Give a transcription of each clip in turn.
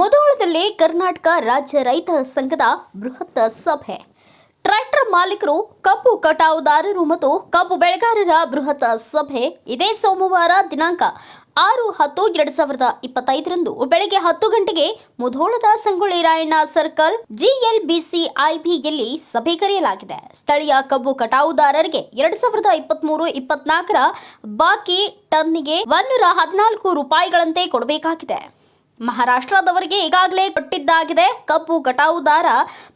ಮುಧೋಳದಲ್ಲಿ ಕರ್ನಾಟಕ ರಾಜ್ಯ ರೈತ ಸಂಘದ ಬೃಹತ್ ಸಭೆ. ಟ್ರ್ಯಾಕ್ಟರ್ ಮಾಲೀಕರು, ಕಬ್ಬು ಕಟಾವುದಾರರು ಮತ್ತು ಕಬ್ಬು ಬೆಳೆಗಾರರ ಬೃಹತ್ ಸಭೆ. ಇದೇ ಸೋಮವಾರ ದಿನಾಂಕ ಆರು ಹತ್ತು ಎರಡು ಸಾವಿರದ ಇಪ್ಪತ್ತೈದರಂದು. ಬೆಳಗ್ಗೆ ಹತ್ತು ಗಂಟೆಗೆ ಮುಧೋಳದ ಸಂಗೊಳ್ಳಿ ರಾಯಣ್ಣ ಸರ್ಕಲ್ ಜಿಎಲ್ಬಿಸಿ ಐಬಿಯಲ್ಲಿ ಸಭೆ ಕರೆಯಲಾಗಿದೆ. ಸ್ಥಳೀಯ ಕಬ್ಬು ಕಟಾವುದಾರರಿಗೆ ಎರಡು ಸಾವಿರದ ಇಪ್ಪತ್ಮೂರು ಇಪ್ಪತ್ನಾಲ್ಕರ ಬಾಕಿ ಟನ್ನಿಗೆ ಒಂದೂರ ಹದಿನಾಲ್ಕು ರೂಪಾಯಿಗಳಂತೆ ಕೊಡಬೇಕಾಗಿದೆ. ಮಹಾರಾಷ್ಟ್ರದವರಿಗೆ ಈಗಾಗಲೇ ಕೊಟ್ಟಿದ್ದಾಗಿದೆ. ಕಬ್ಬು ಕಟಾವುದಾರ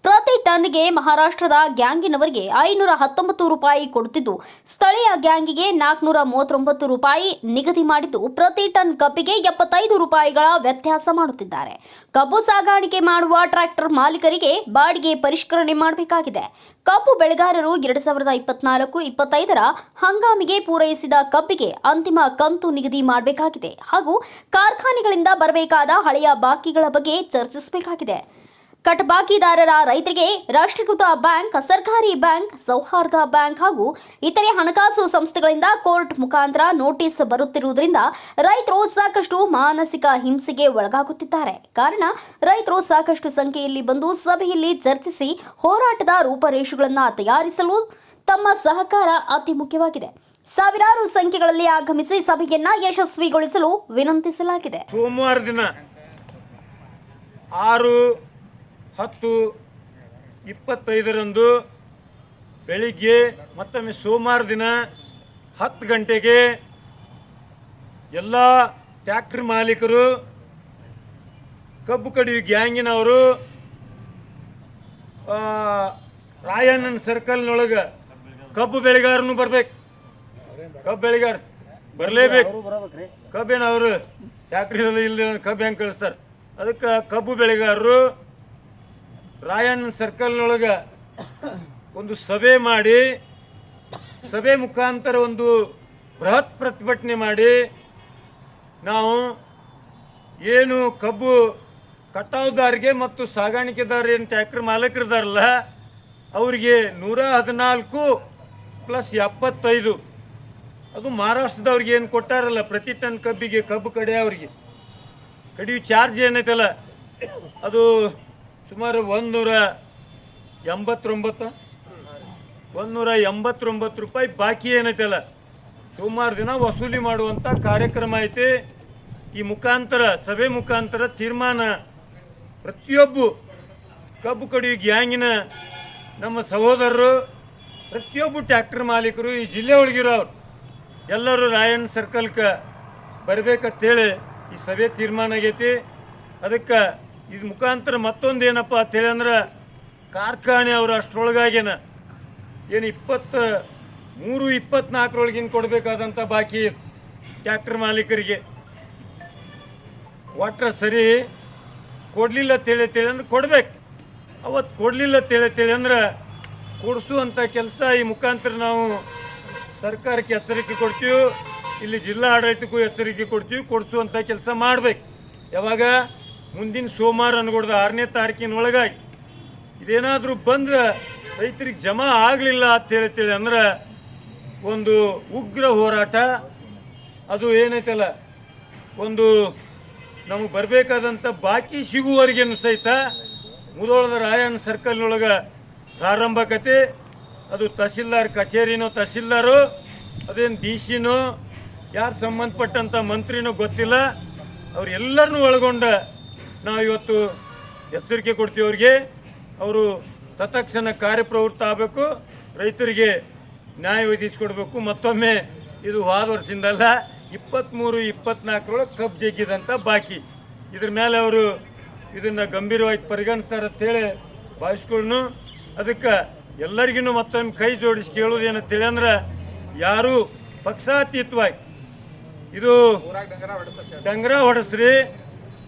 ಪ್ರತಿ ಟನ್ಗೆ ಮಹಾರಾಷ್ಟ್ರದ ಗ್ಯಾಂಗಿನವರಿಗೆ ಐನೂರ ಹತ್ತೊಂಬತ್ತು ರೂಪಾಯಿ ಕೊಡುತ್ತಿದ್ದು, ಸ್ಥಳೀಯ ಗ್ಯಾಂಗಿಗೆ ನಾಲ್ಕುನೂರ ಮೂವತ್ತೊಂಬತ್ತು ರೂಪಾಯಿ ನಿಗದಿ ಮಾಡಿದ್ದು, ಪ್ರತಿ ಟನ್ ಕಬ್ಬಿಗೆ ಎಪ್ಪತ್ತೈದು ರೂಪಾಯಿಗಳ ವ್ಯತ್ಯಾಸ ಮಾಡುತ್ತಿದ್ದಾರೆ. ಕಬ್ಬು ಸಾಗಾಣಿಕೆ ಮಾಡುವ ಟ್ರ್ಯಾಕ್ಟರ್ ಮಾಲೀಕರಿಗೆ ಬಾಡಿಗೆ ಪರಿಷ್ಕರಣೆ ಮಾಡಬೇಕಾಗಿದೆ. ಕಬ್ಬು ಬೆಳೆಗಾರರು ಎರಡು ಸಾವಿರದ ಇಪ್ಪತ್ನಾಲ್ಕು ಇಪ್ಪತ್ತೈದರ ಹಂಗಾಮಿಗೆ ಪೂರೈಸಿದ ಕಬ್ಬಿಗೆ ಅಂತಿಮ ಕಂತು ನಿಗದಿ ಮಾಡಬೇಕಾಗಿದೆ ಹಾಗೂ ಕಾರ್ಖಾನೆಗಳಿಂದ ಬರಬೇಕಾದ ಹಳೆಯ ಬಾಕಿಗಳ ಬಗ್ಗೆ ಚರ್ಚಿಸಬೇಕಾಗಿದೆ. ಕಟಬಾಕಿದಾರರ ರೈತರಿಗೆ ರಾಷ್ಟ್ರೀಕೃತ ಬ್ಯಾಂಕ್, ಸರ್ಕಾರಿ ಬ್ಯಾಂಕ್, ಸೌಹಾರ್ದ ಬ್ಯಾಂಕ್ ಹಾಗೂ ಇತರೆ ಹಣಕಾಸು ಸಂಸ್ಥೆಗಳಿಂದ ಕೋರ್ಟ್ ಮುಖಾಂತರ ನೋಟಿಸ್ ಬರುತ್ತಿರುವುದರಿಂದ ರೈತರು ಸಾಕಷ್ಟು ಮಾನಸಿಕ ಹಿಂಸೆಗೆ ಒಳಗಾಗುತ್ತಿದ್ದಾರೆ. ಕಾರಣ, ರೈತರು ಸಾಕಷ್ಟು ಸಂಖ್ಯೆಯಲ್ಲಿ ಬಂದು ಸಭೆಯಲ್ಲಿ ಚರ್ಚಿಸಿ ಹೋರಾಟದ ರೂಪರೇಷೆಗಳನ್ನು ತಯಾರಿಸಲು ತಮ್ಮ ಸಹಕಾರ ಅತಿ ಮುಖ್ಯವಾಗಿದೆ. ಸಾವಿರಾರು ಸಂಖ್ಯೆಗಳಲ್ಲಿ ಆಗಮಿಸಿ ಸಭೆಯನ್ನ ಯಶಸ್ವಿಗೊಳಿಸಲು ವಿನಂತಿಸಲಾಗಿದೆ. ಸೋಮವಾರ ದಿನ ಆರು ಹತ್ತು ಇಪ್ಪತ್ತೈದರಂದು ಬೆಳಿಗ್ಗೆ ಮತ್ತೊಮ್ಮೆ ಸೋಮವಾರ ದಿನ ಹತ್ತು ಗಂಟೆಗೆ ಎಲ್ಲ ಟ್ಯಾಕ್ಟ್ರಿ ಮಾಲೀಕರು, ಕಬ್ಬು ಕಡಿಯು ಗ್ಯಾಂಗಿನವರು ರಾಯಣ್ಣನ ಸರ್ಕಲ್ನೊಳಗೆ ಕಬ್ಬು ಬೆಳೆಗಾರನು ಬರ್ಬೇಕು. ಕಬ್ಬು ಬೆಳೆಗಾರ ಬರಲೇಬೇಕು. ಕಬ್ಬೇನವರು ಅವರು ಫ್ಯಾಕ್ಟ್ರಿಯಲ್ಲಿ ಇಲ್ಲಿ ಕಬ್ಬು ಹೆಂಗೆ ಕಳಿಸ್ತಾರೆ? ಅದಕ್ಕೆ ಕಬ್ಬು ಬೆಳೆಗಾರರು ರಾಯಣ್ಣ ಸರ್ಕಲ್ನೊಳಗೆ ಒಂದು ಸಭೆ ಮಾಡಿ, ಸಭೆ ಮುಖಾಂತರ ಒಂದು ಬೃಹತ್ ಪ್ರತಿಭಟನೆ ಮಾಡಿ, ನಾವು ಏನು ಕಬ್ಬು ಕಟಾವುದಾರಿಗೆ ಮತ್ತು ಸಾಗಾಣಿಕೆದಾರ ಏನು ಟ್ಯಾಕ್ಟರ್ ಮಾಲೀಕರಿದಾರಲ್ಲ, ಅವರಿಗೆ ನೂರ ಹದಿನಾಲ್ಕು ಪ್ಲಸ್ ಎಪ್ಪತ್ತೈದು. ಅದು ಮಹಾರಾಷ್ಟ್ರದವ್ರಿಗೆ ಏನು ಕೊಟ್ಟಾರಲ್ಲ, ಪ್ರತಿ ಟನ್ ಕಬ್ಬಿಗೆ ಕಬ್ಬು ಕಡೆಯವ್ರಿಗೆ ಕಡಿಯು ಚಾರ್ಜ್ ಏನೈತಲ್ಲ, ಅದು ಸುಮಾರು ಒಂದೂರ ಎಂಬತ್ತೊಂಬತ್ತು? ಒಂದೂರ ಎಂಬತ್ತೊಂಬತ್ತು ರೂಪಾಯಿ ಬಾಕಿ ಏನೈತಲ್ಲ ಸುಮಾರು ದಿನ ವಸೂಲಿ ಮಾಡುವಂಥ ಕಾರ್ಯಕ್ರಮ ಐತಿ. ಈ ಮುಖಾಂತರ, ಸಭೆ ಮುಖಾಂತರ ತೀರ್ಮಾನ ಪ್ರತಿಯೊಬ್ಬ ಕಬ್ಬು ಕಡಿ ಗ್ಯಾಂಗಿನ ನಮ್ಮ ಸಹೋದರರು, ಪ್ರತಿಯೊಬ್ಬ ಟ್ಯಾಕ್ಟರ್ ಮಾಲೀಕರು, ಈ ಜಿಲ್ಲೆ ಒಳಗಿರೋರು ಎಲ್ಲರೂ ರಾಯಣ್ಣ ಸರ್ಕಲ್ಗೆ ಬರ್ಬೇಕಂತೇಳಿ ಈ ಸಭೆ ತೀರ್ಮಾನ ಆಗೈತಿ. ಅದಕ್ಕೆ ಇದು ಮುಖಾಂತರ ಮತ್ತೊಂದು ಏನಪ್ಪ ಅಂತೇಳಿ ಅಂದ್ರೆ ಕಾರ್ಖಾನೆ ಅವರು ಅಷ್ಟರೊಳಗಾಗೇನ. ಏನು ಇಪ್ಪತ್ತ ಮೂರು ಇಪ್ಪತ್ನಾಲ್ಕರೊಳಗಿನ ಕೊಡಬೇಕಾದಂಥ ಬಾಕಿ ಟ್ಯಾಕ್ಟರ್ ಮಾಲೀಕರಿಗೆ. ಒಟ್ರ ಸರಿ ಕೊಡಲಿಲ್ಲ ತಿಳಿ ತಿಳಿ ಅಂದ್ರೆ ಕೊಡ್ಬೇಕು. ಅವತ್ತು ಕೊಡಲಿಲ್ಲ ತಿಳಿ ತಿಳಿ ಅಂದ್ರೆ ಕೊಡಿಸುವಂಥ ಕೆಲಸ ಈ ಮುಖಾಂತರ ನಾವು ಸರ್ಕಾರಕ್ಕೆ ಎಚ್ಚರಿಕೆ ಕೊಡ್ತೀವಿ. ಇಲ್ಲಿ ಜಿಲ್ಲಾ ಆಡಳಿತಕ್ಕೂ ಎಚ್ಚರಿಕೆ ಕೊಡ್ತೀವಿ. ಕೊಡಿಸುವಂಥ ಕೆಲಸ ಮಾಡ್ಬೇಕು. ಯಾವಾಗ? ಮುಂದಿನ ಸೋಮವಾರ ಅನ್ಗೊಡ್ದ ಆರನೇ ತಾರೀಕಿನೊಳಗಾಗಿ ಇದೇನಾದರೂ ಬಂದು ರೈತರಿಗೆ ಜಮಾ ಆಗಲಿಲ್ಲ ಅಂತ ಹೇಳ್ತೇಳಿ ಅಂದ್ರೆ ಒಂದು ಉಗ್ರ ಹೋರಾಟ. ಅದು ಏನೈತಲ್ಲ, ಒಂದು ನಮಗೆ ಬರಬೇಕಾದಂಥ ಬಾಕಿ ಸಿಗುವವರೆಗೇನು ಸಹಿತ ಮುದೋಳದ ರಾಯಣ್ಣ ಸರ್ಕಲ್ನೊಳಗೆ ಪ್ರಾರಂಭಕತೆ ಅದು ತಹಸೀಲ್ದಾರ್ ಕಚೇರಿನೋ ತಹಸೀಲ್ದಾರು, ಅದೇನು ಡಿ ಸಿನೋ ಯಾರು ಸಂಬಂಧಪಟ್ಟಂಥ ಮಂತ್ರಿನೋ ಗೊತ್ತಿಲ್ಲ. ಅವರೆಲ್ಲರನ್ನೂ ಒಳಗೊಂಡ ನಾವು ಇವತ್ತು ಎಚ್ಚರಿಕೆ ಕೊಡ್ತೀವಿ ಅವ್ರಿಗೆ ಅವರು ತತ್ಕ್ಷಣ ಕಾರ್ಯಪ್ರವೃತ್ತ ಆಗಬೇಕು ರೈತರಿಗೆ ನ್ಯಾಯ ಒದಗಿಸ್ಕೊಡ್ಬೇಕು ಮತ್ತೊಮ್ಮೆ ಇದು ಹೋದ ವರ್ಷದಿಂದಲ್ಲ ಇಪ್ಪತ್ತ್ಮೂರು ಇಪ್ಪತ್ನಾಲ್ಕರೊಳಗೆ ಕಬ್ಬು ಜಗ್ಗಿದಂಥ ಬಾಕಿ. ಇದ್ರ ಮೇಲೆ ಅವರು ಇದನ್ನು ಗಂಭೀರವಾಗಿ ಪರಿಗಣಿಸ್ತಾರೆ ಅಂತೇಳಿ ಭಾವಿಸ್ಕೊಂಡು ಅದಕ್ಕೆ ಎಲ್ಲರಿಗೂ ಮತ್ತೊಮ್ಮೆ ಕೈ ಜೋಡಿಸಿ ಕೇಳೋದು ಏನಂತೇಳಿ ಅಂದ್ರೆ ಯಾರೂ ಪಕ್ಷಾತೀತವಾಗಿ ಇದು ಡಂಗರ ಹೊಡಸ್ರಿ.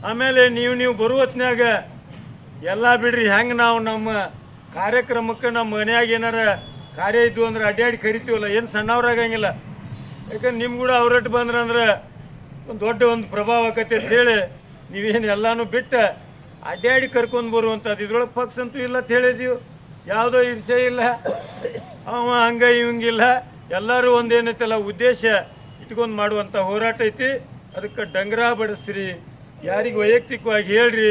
ಆಮೇಲೆ ನೀವು ನೀವು ಬರುವ ಹೊತ್ನ್ಯಾಗ ಎಲ್ಲ ಬಿಡ್ರಿ, ಹೆಂಗೆ ನಾವು ನಮ್ಮ ಕಾರ್ಯಕ್ರಮಕ್ಕೆ ನಮ್ಮ ಮನೆಯಾಗ ಏನಾರ ಕಾರ್ಯ ಇದ್ವು ಅಂದ್ರೆ ಅಡ್ಡಾಡಿ ಕರಿತೀವಲ್ಲ, ಏನು ಸಣ್ಣವ್ರಾಗಂಗಿಲ್ಲ ಯಾಕಂದ್ರೆ ನಿಮ್ಮ ಕೂಡ ಅವ್ರಟ್ಟು ಬಂದ್ರೆ ಅಂದ್ರೆ ಒಂದು ದೊಡ್ಡ ಒಂದು ಪ್ರಭಾವ ಆಕತಿ ಅಂತ ಹೇಳಿ, ನೀವೇನು ಎಲ್ಲಾನು ಬಿಟ್ಟು ಅಡ್ಡಾಡಿ ಕರ್ಕೊಂಡು ಬರುವಂಥದ್ದು ಇದ್ರೊಳಗೆ ಪಕ್ಷ ಅಂತೂ ಇಲ್ಲ ಅಂತ ಹೇಳಿದೀವಿ. ಯಾವುದೋ ಹಿಂಸೆ ಇಲ್ಲ, ಅವ ಹಂಗ ಇವಂಗಿಲ್ಲ ಎಲ್ಲರೂ ಒಂದೇನೈತಲ್ಲ ಉದ್ದೇಶ ಇಟ್ಕೊಂಡು ಮಾಡುವಂಥ ಹೋರಾಟ ಐತಿ. ಅದಕ್ಕೆ ಡಂಗ್ರ ಬಡಿಸ್ರಿ. ಯಾರಿಗೆ ವೈಯಕ್ತಿಕವಾಗಿ ಹೇಳ್ರಿ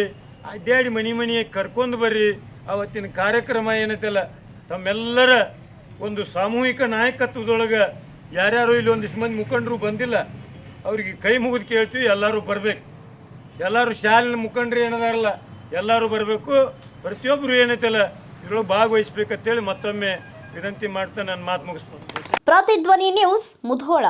ಅಡ್ಡಾಡಿ ಮನಿ ಮನಿಯಾಗಿ ಕರ್ಕೊಂಡು ಬರ್ರಿ, ಅವತ್ತಿನ ಕಾರ್ಯಕ್ರಮ ಏನೈತಲ್ಲ, ತಮ್ಮೆಲ್ಲರ ಒಂದು ಸಾಮೂಹಿಕ ನಾಯಕತ್ವದೊಳಗೆ ಯಾರ್ಯಾರು ಇಲ್ಲಿ ಒಂದಿಷ್ಟು ಮಂದಿ ಮುಖಂಡರು ಬಂದಿಲ್ಲ, ಅವ್ರಿಗೆ ಕೈ ಮುಗಿದು ಕೇಳ್ತೀವಿ, ಎಲ್ಲರೂ ಬರ್ಬೇಕು. ಎಲ್ಲರೂ ಶಾಲಿನ ಮುಖಂಡ್ರಿ ಏನದಾರಲ್ಲ, ಎಲ್ಲರೂ ಬರಬೇಕು. ಪ್ರತಿಯೊಬ್ಬರು ಏನೈತಲ್ಲ, ಇದ್ರೊಳಗೆ ಭಾಗವಹಿಸ್ಬೇಕಂತೇಳಿ ಮತ್ತೊಮ್ಮೆ ವಿನಂತಿ ಮಾಡ್ತಾ ನಾನು ಮಾತು ಮುಗಿಸ್ಬೋದು ಪ್ರತಿಧ್ವನಿ ನ್ಯೂಸ್ ಮುಧೋಳ.